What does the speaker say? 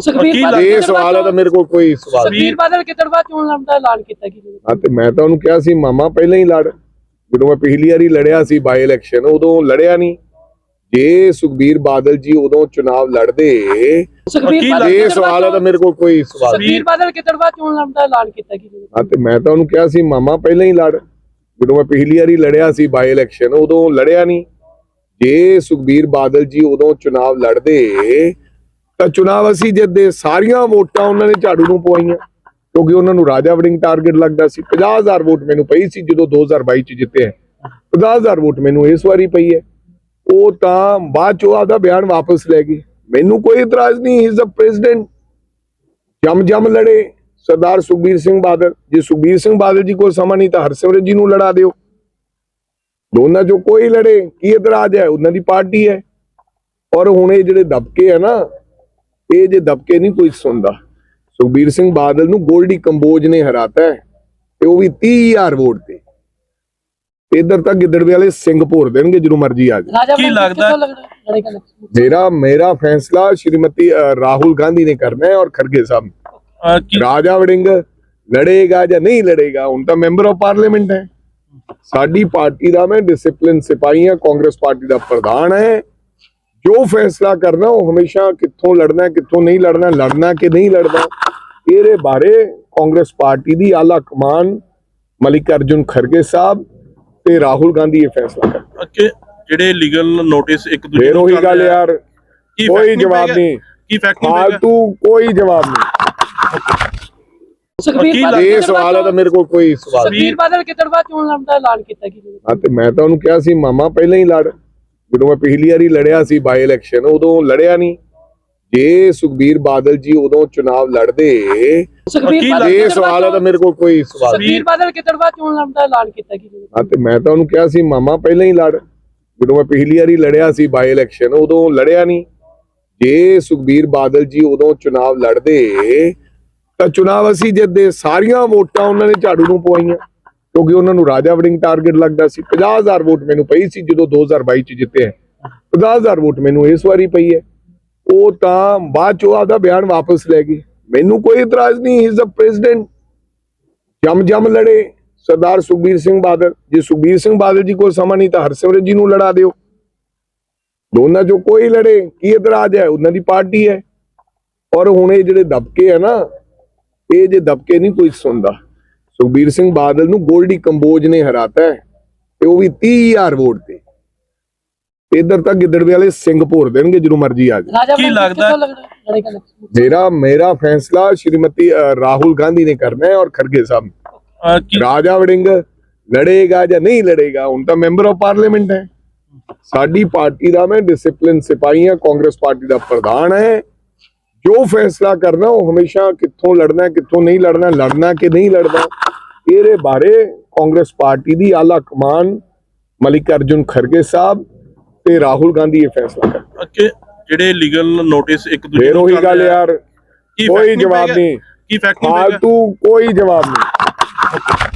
ਸੁਖਬੀਰ ਕੀ ਬਾਦਲ ਇਹ ਸਵਾਲ ਹੈ ਤਾਂ ਮੇਰੇ ਕੋਲ ਕੋਈ ਸਵਾਲ ਨਹੀਂ। ਸੁਖਬੀਰ ਬਾਦਲ ਬਾਅਦ ਚੋਣ ਲੜਨ ਦਾ ਐਲਾਨ ਕੀਤਾ ਕੀ ਹਾਂ ਤੇ ਮੈਂ ਤਾਂ ਉਹਨੂੰ ਕਿਹਾ ਸੀ ਮਾਮਾ ਪਹਿਲਾਂ ਹੀ ਲੜ। ਜਦੋਂ ਮੈਂ ਪਿਛਲੀ ਵਾਰੀ ਲੜਿਆ ਸੀ ਬਾਈ ਇਲੈਕਸ਼ਨ ਉਦੋਂ ਲੜਿਆ ਨਹੀਂ। ਜੇ ਸੁਖਬੀਰ ਬਾਦਲ ਜੀ ਉਦੋਂ ਚੁਣਾਵ ਲੜਦੇ ਸੁਖਬੀਰ ਬਾਦਲ ਇਹ ਸਵਾਲ ਹੈ ਤਾਂ ਮੇਰੇ ਕੋਲ ਕੋਈ ਸਵਾਲ ਨਹੀਂ। ਸੁਖਬੀਰ ਬਾਦਲ ਬਾਅਦ ਚੋਣ ਲੜਨ ਦਾ ਐਲਾਨ ਕੀਤਾ ਕੀ ਹਾਂ ਤੇ ਮੈਂ ਤਾਂ ਉਹਨੂੰ ਕਿਹਾ ਸੀ ਮਾਮਾ ਪਹਿਲਾਂ ਹੀ ਲੜ। ਜਦੋਂ ਮੈਂ ਪਿਛਲੀ ਵਾਰੀ ਲੜਿਆ ਸੀ ਬਾਈ ਇਲੈਕਸ਼ਨ ਉਦੋਂ ਲੜਿਆ ਨਹੀਂ। ਜੇ ਸੁਖਬੀਰ ਬਾਦਲ ਜੀ ਉਦੋਂ ਚੁਣਾਵ ਲੜਦੇ ਤਾਂ ਚੁਣਾਵ ਅਸੀਂ ਜਿੱਦੇ ਸਾਰੀਆਂ ਵੋਟਾਂ ਉਹਨਾਂ ਨੇ ਝਾੜੂ ਨੂੰ ਪਵਾਈਆਂ, ਕਿਉਂਕਿ ਉਹਨਾਂ ਨੂੰ ਰਾਜਾ ਵੜਿੰਗ ਟਾਰਗੇਟ ਲੱਗਦਾ ਸੀ। 50000 ਵੋਟ ਮੈਨੂੰ ਪਈ ਸੀ ਜਦੋਂ 2022 ਚ ਜਿੱਤੇ ਹੈ। 50000 ਵੋਟ ਮੈਨੂੰ ਇਸ ਵਾਰੀ ਪਈ ਹੈ। ਉਹ ਤਾਂ ਬਾਅਦ ਚੋਂ ਆਪਦਾ ਬਿਆਨ ਵਾਪਸ ਲੈ ਗਏ ਮੈਨੂੰ ਕੋਈ ਇਤਰਾਜ਼ ਨਹੀਂ ਇਜ਼ ਅ ਪ੍ਰੈਜ਼ੀਡੈਂਟ ਜਮ ਜਮ ਲੜੇ ਸਰਦਾਰ ਸੁਖਬੀਰ ਸਿੰਘ ਬਾਦਲ। ਜੇ ਸੁਖਬੀਰ ਸਿੰਘ ਬਾਦਲ ਜੀ ਕੋਲ ਸਮਾਂ ਨਹੀਂ ਤਾਂ ਹਰਸਿਮਰਤ ਜੀ ਨੂੰ ਲੜਾ ਦਿਓ। ਦੋਨਾਂ ਚੋਂ ਕੋਈ ਲੜੇ, ਕੀ ਇਤਰਾਜ਼ ਹੈ? ਉਹਨਾਂ ਦੀ ਪਾਰਟੀ ਹੈ। ਔਰ ਹੁਣ ਇਹ ਜਿਹੜੇ ਦਬਕੇ ਹੈ ਨਾ ਇਹ ਜੇ ਦਬਕੇ ਨਹੀਂ ਕੋਈ ਸੁਣਦਾ। ਸੁਖਬੀਰ ਸਿੰਘ ਬਾਦਲ ਨੂੰ ਗੋਲਡੀ ਕੰਬੋਜ ਨੇ ਹਰਾਤਾ ਹੈ ਤੇ ਉਹ ਵੀ 30000 ਵੋਟ ਤੇ। ਇਧਰ ਤਾਂ ਗਿੱਦੜਵੇ ਵਾਲੇ ਸਿੰਘ ਭੋਰ ਦੇਣਗੇ ਜਦੋਂ ਮਰਜ਼ੀ ਆ ਜਾਏ ਕੀ ਲੱਗਦਾ? ਮੇਰਾ ਮੇਰਾ ਫੈਸਲਾ ਸ਼੍ਰੀਮਤੀ ਰਾਹੁਲ ਗਾਂਧੀ ਨੇ ਕਰਨਾ ਹੈ ਔਰ ਖਰਗੇ ਸਾਹਿਬ ਨੇ। ਰਾਜਾ ਵੜਿੰਗ ਲੜੇਗਾ ਜਾਂ ਨਹੀਂ ਲੜੇਗਾ ਹੁਣ ਤਾਂ ਮੈਂਬਰ ਆਫ ਪਾਰਲੀਮੈਂਟ ਹੈ। ਸਾਡੀ ਪਾਰਟੀ ਦਾ ਮੈਂ ਡਿਸਪਲਿਨ ਸਿਪਾਹੀ ਹਾਂ ਕਾਂਗਰਸ ਪਾਰਟੀ ਦਾ ਪ੍ਰਧਾਨ ਹੈ। ਜੋ ਫੈਸਲਾ ਕਰਨਾ ਉਹ ਹਮੇਸ਼ਾ ਕਿੱਥੋਂ ਲੜਨਾ ਹੈ, ਕਿੱਥੋਂ ਨਹੀਂ ਲੜਨਾ ਲੜਨਾ ਕਿ ਨਹੀਂ ਲੜਨਾ ਇਹਦੇ ਬਾਰੇ ਕਾਂਗਰਸ ਪਾਰਟੀ ਦੀ ਆਲਾ ਕਮਾਨ ਮਲਿਕ ਅਰਜੁਨ ਖਰਗੇ ਸਾਹਿਬ ਤੇ ਰਾਹੁਲ ਗਾਂਧੀ ਇਹ ਫੈਸਲਾ ਕਰ ਕਿ ਜਿਹੜੇ ਲੀਗਲ ਨੋਟਿਸ ਇੱਕ ਦੂਜੇ ਨੂੰ ਉਹੀ ਗੱਲ ਯਾਰ ਕੋਈ ਜਵਾਬ? ਨਹੀਂ। ਕੀ ਫੈਕਟ ਨਹੀਂ ਫਾਲਤੂ ਕੋਈ ਜਵਾਬ ਨਹੀਂ। ਇਹ ਸਵਾਲ ਹੈ ਤਾਂ ਮੇਰੇ ਕੋਲ ਕੋਈ ਸਵਾਲ ਨਹੀਂ ਸੁਖਬੀਰ ਬਾਦਲ ਬਾਅਦ ਚੋਣ ਲੜਨ ਦਾ ਐਲਾਨ ਕੀਤਾ ਕੀ? ਹਾਂ ਤੇ ਮੈਂ ਤਾਂ ਉਹਨੂੰ ਕਿਹਾ ਸੀ ਮਾਮਾ ਪਹਿਲਾਂ ਹੀ ਲੜ। ਜਦੋਂ ਮੈਂ ਪਿਛਲੀ ਵਾਰੀ ਲੜਿਆ ਸੀ ਬਾਈ ਇਲੈਕਸ਼ਨ ਉਦੋਂ ਲੜਿਆ ਨਹੀਂ। ਜੇ ਸੁਖਬੀਰ ਬਾਦਲ ਜੀ ਉਦੋਂ ਚੁਣਾਵ ਲੜਦੇ ਸੁਖਬੀਰ ਕੀ ਬਾਦਲ ਇਹ ਸਵਾਲ ਹੈ ਤਾਂ ਮੇਰੇ ਕੋਲ ਕੋਈ ਸਵਾਲ ਨਹੀਂ। ਸੁਖਬੀਰ ਬਾਦਲ ਬਾਅਦ ਚੋਣ ਲੜਨ ਦਾ ਐਲਾਨ ਕੀਤਾ ਕੀ ਹਾਂ ਤੇ ਮੈਂ ਤਾਂ ਉਹਨੂੰ ਕਿਹਾ ਸੀ ਮਾਮਾ ਪਹਿਲਾਂ ਹੀ ਲੜ। ਜਦੋਂ ਮੈਂ ਪਿਛਲੀ ਵਾਰੀ ਲੜਿਆ ਸੀ ਬਾਈ ਇਲੈਕਸ਼ਨ ਉਦੋਂ ਲੜਿਆ ਨਹੀਂ। ਜੇ ਸੁਖਬੀਰ ਬਾਦਲ ਜੀ ਉਦੋਂ ਚੁਣਾਵ ਲੜਦੇ ਤਾਂ ਚੁਣਾਵ ਅਸੀਂ ਜਿੱਦੇ ਸਾਰੀਆਂ ਵੋਟਾਂ ਉਹਨਾਂ ਨੇ ਝਾੜੂ ਨੂੰ ਪਵਾਈਆਂ। ਕਿਉਂਕਿ ਉਹਨਾਂ ਨੂੰ ਰਾਜਾ ਵੜਿੰਗ ਟਾਰਗੇਟ ਲੱਗਦਾ ਸੀ। 50000 ਵੋਟ ਮੈਨੂੰ ਪਈ ਸੀ ਜਦੋਂ 2022 ਚ ਜਿੱਤੇ ਹੈ। 50000 ਵੋਟ ਮੈਨੂੰ ਇਸ ਵਾਰੀ ਪਈ ਹੈ। ਉਹ ਤਾਂ ਬਾਅਦ ਚੋਂ ਆਪਦਾ ਬਿਆਨ ਵਾਪਸ ਲੈ ਗਏ ਮੈਨੂੰ ਕੋਈ ਇਤਰਾਜ਼ ਨਹੀਂ ਇਜ਼ ਅ ਪ੍ਰੈਜ਼ੀਡੈਂਟ ਜਮ ਜਮ ਲੜੇ ਸਰਦਾਰ ਸੁਖਬੀਰ ਸਿੰਘ ਬਾਦਲ। ਜੇ ਸੁਖਬੀਰ ਸਿੰਘ ਬਾਦਲ ਜੀ ਕੋਲ ਸਮਾਂ ਨਹੀਂ ਤਾਂ ਹਰਸਿਮਰਤ ਜੀ ਨੂੰ ਲੜਾ ਦਿਓ। ਦੋਨਾਂ ਚੋਂ ਕੋਈ ਲੜੇ, ਕੀ ਇਤਰਾਜ਼ ਹੈ? ਉਹਨਾਂ ਦੀ ਪਾਰਟੀ ਹੈ। ਔਰ ਹੁਣ ਇਹ ਜਿਹੜੇ ਦਬਕੇ ਹੈ ਨਾ, ਇਹ ਜੇ ਦਬਕੇ ਨਹੀਂ ਕੋਈ ਸੁਣਦਾ। ਸੁਖਬੀਰ ਸਿੰਘ ਬਾਦਲ ਨੂੰ ਗੋਲਡੀ ਕੰਬੋਜ ਨੇ ਹਰਾਤਾ ਹੈ ਤੇ ਉਹ ਵੀ 30000 ਵੋਟ ਤੇ। ਇਧਰ ਤਾਂ ਗਿੱਦੜਵੇ ਵਾਲੇ ਸਿੰਘ ਭੋਰ ਦੇਣਗੇ ਜਦੋਂ ਮਰਜ਼ੀ ਆ ਜਾਏ। ਰਾਜਾ ਕੀ ਵੜਿੰਗ ਲੱਗਦਾ? ਮੇਰਾ ਮੇਰਾ ਫੈਸਲਾ ਸ਼੍ਰੀਮਤੀ ਰਾਹੁਲ ਗਾਂਧੀ ਨੇ ਕਰਨਾ ਹੈ ਔਰ ਖਰਗੇ ਸਾਹਿਬ ਨੇ। ਰਾਜਾ ਵੜਿੰਗ ਲੜੇਗਾ ਜਾਂ ਨਹੀਂ ਲੜੇਗਾ ਹੁਣ ਤਾਂ ਮੈਂਬਰ ਆਫ ਪਾਰਲੀਮੈਂਟ ਹੈ। ਸਾਡੀ ਪਾਰਟੀ ਦਾ ਮੈਂ ਡਿਸਪਲਿਨ ਸਿਪਾਹੀ ਹਾਂ ਕਾਂਗਰਸ ਪਾਰਟੀ ਦਾ ਪ੍ਰਧਾਨ ਹੈ। ਜੋ ਫੈਸਲਾ ਕਰਨਾ ਉਹ ਹਮੇਸ਼ਾ ਕਿੱਥੋਂ ਲੜਨਾ ਹੈ, ਕਿੱਥੋਂ ਨਹੀਂ ਲੜਨਾ ਲੜਨਾ ਕਿ ਨਹੀਂ ਲੜਨਾ ਇਹਦੇ ਬਾਰੇ ਕਾਂਗਰਸ ਪਾਰਟੀ ਦੀ ਆਲਾ ਕਮਾਨ ਮਲਿਕ ਅਰਜੁਨ ਖਰਗੇ ਸਾਹਿਬ ਤੇ ਰਾਹੁਲ ਗਾਂਧੀ ਇਹ ਫੈਸਲਾ ਕਰ ਕਿ ਜਿਹੜੇ ਲੀਗਲ ਨੋਟਿਸ ਇੱਕ ਦੂਜੇ ਨੂੰ ਉਹੀ ਗੱਲ ਯਾਰ। ਕੋਈ ਜਵਾਬ? ਨਹੀਂ। ਕੀ ਫੈਕਟ ਨਹੀਂ ਫਾਲਤੂ ਕੋਈ ਜਵਾਬ ਨਹੀਂ।